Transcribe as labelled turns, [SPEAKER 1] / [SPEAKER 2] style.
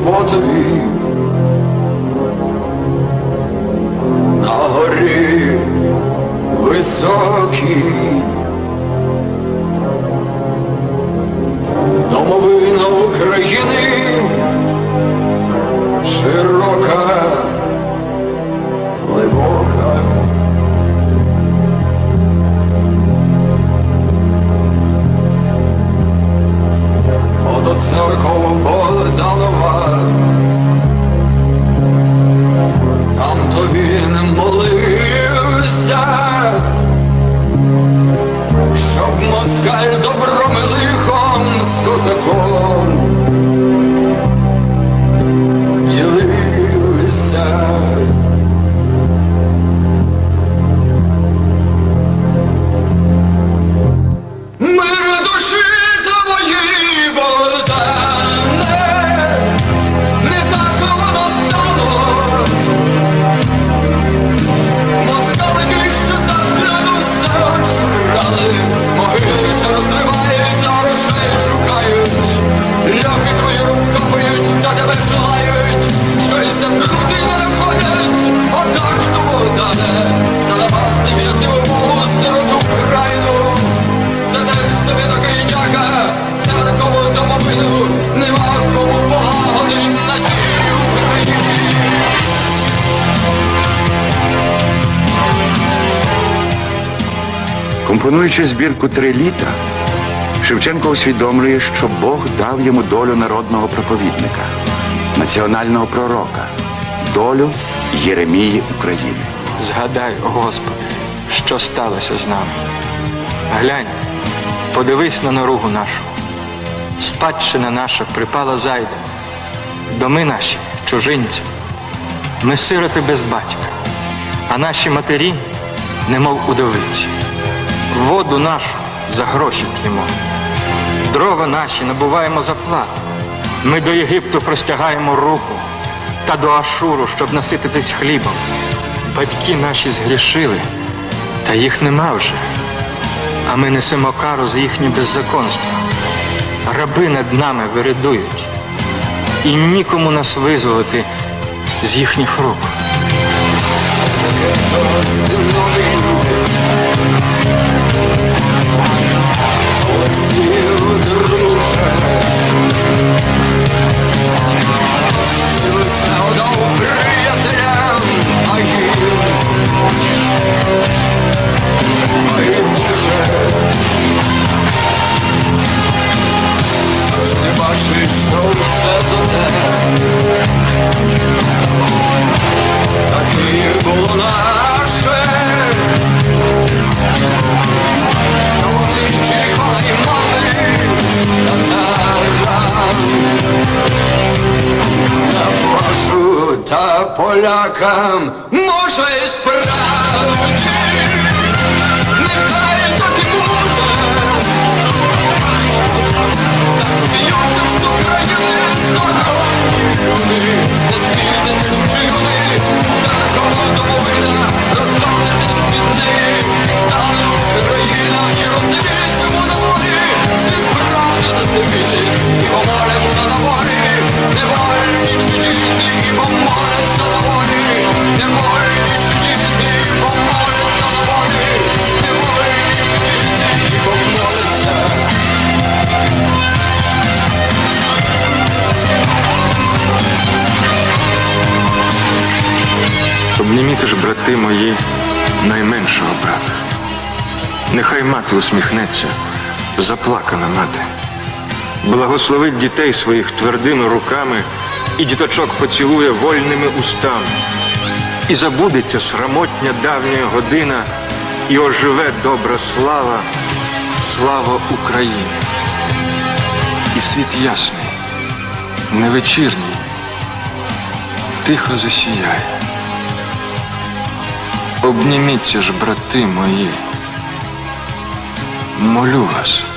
[SPEAKER 1] турботові. На горі високій Домовина України
[SPEAKER 2] Компонуючи збірку три літа, Шевченко усвідомлює, що Бог дав йому долю народного проповідника, національного пророка, долю Єремії України.
[SPEAKER 3] Згадай, Господи, що сталося з нами. Глянь, подивись на наругу нашу. Спадщина наша припала зайде. Доми наші чужинці. Ми сироти без батька, а наші матері, немов удовиці. Воду нашу за гроші п'ємо. Дрова наші набуваємо за плату. Ми до Єгипту простягаємо руку та до Ашуру, щоб насититись хлібом. Батьки наші згрішили, та їх нема вже. А ми несемо кару за їхнє беззаконство. Раби над нами виридують. І нікому нас визволити з їхніх рук.
[SPEAKER 1] Що все то те, таке було наше. Що вони Польщу та полякам може справді
[SPEAKER 3] Обніміте ж, брати мої, найменшого брата. Нехай мати усміхнеться, заплакана мати. Благословить дітей своїх твердими руками і діточок поцілує вольними устами. І забудеться срамотня давня година, і оживе добра слава, слава України. І світ ясний, невечірній, тихо засіяє. Обніміться ж, брати мої. Молю вас.